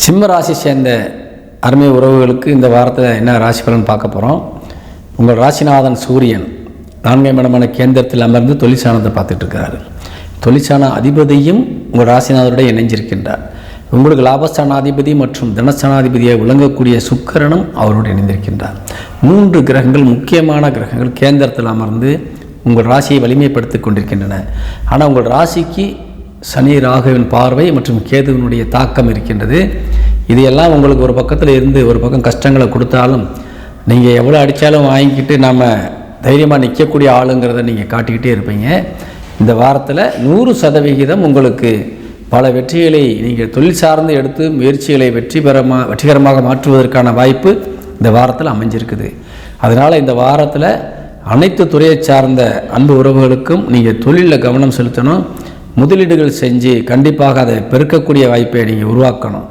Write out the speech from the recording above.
சிம்ம ராசி சேர்ந்த அருமை உறவுகளுக்கு இந்த வாரத்தில் என்ன ராசி பலன் பார்க்க போகிறோம் உங்கள் ராசிநாதன் சூரியன் நான்காம் இடமான கேந்திரத்தில் அமர்ந்து தொழிற்சானத்தை பார்த்துட்டு இருக்கிறாரு தொழிற்சான அதிபதியும் உங்கள் ராசிநாதனுடைய இணைஞ்சிருக்கின்றார். உங்களுக்கு லாபஸ்தானாதிபதி மற்றும் தனஸ்தானாதிபதியை விளங்கக்கூடிய சுக்கரனும் அவரோடு இணைந்திருக்கின்றார். மூன்று கிரகங்கள் முக்கியமான கிரகங்கள் கேந்திரத்தில் அமர்ந்து உங்கள் ராசியை வலிமைப்படுத்திக் கொண்டிருக்கின்றன. ஆனால் உங்கள் ராசிக்கு சனி ராகுவின் பார்வை மற்றும் கேதுவினுடைய தாக்கம் இருக்கின்றது. இதையெல்லாம் உங்களுக்கு ஒரு பக்கத்தில் இருந்து ஒரு பக்கம் கஷ்டங்களை கொடுத்தாலும் நீங்கள் எவ்வளோ அடித்தாலும் வாங்கிக்கிட்டு நாம் தைரியமாக நிற்கக்கூடிய ஆளுங்கிறத நீங்கள் காட்டிக்கிட்டே இருப்பீங்க. இந்த வாரத்தில் நூறு சதவிகிதம் உங்களுக்கு பல வெற்றிகளை நீங்கள் தொழில் சார்ந்து எடுத்து முயற்சிகளை வெற்றி பெறமா வெற்றிகரமாக மாற்றுவதற்கான வாய்ப்பு இந்த வாரத்தில் அமைஞ்சிருக்குது. அதனால் இந்த வாரத்தில் அனைத்து துறையை சார்ந்த அன்பு உறவுகளுக்கும் நீங்கள் தொழிலில் கவனம் செலுத்தணும். முதலீடுகள் செஞ்சு கண்டிப்பாக அதை பெருக்கக்கூடிய வாய்ப்பை நீங்கள் உருவாக்கணும்.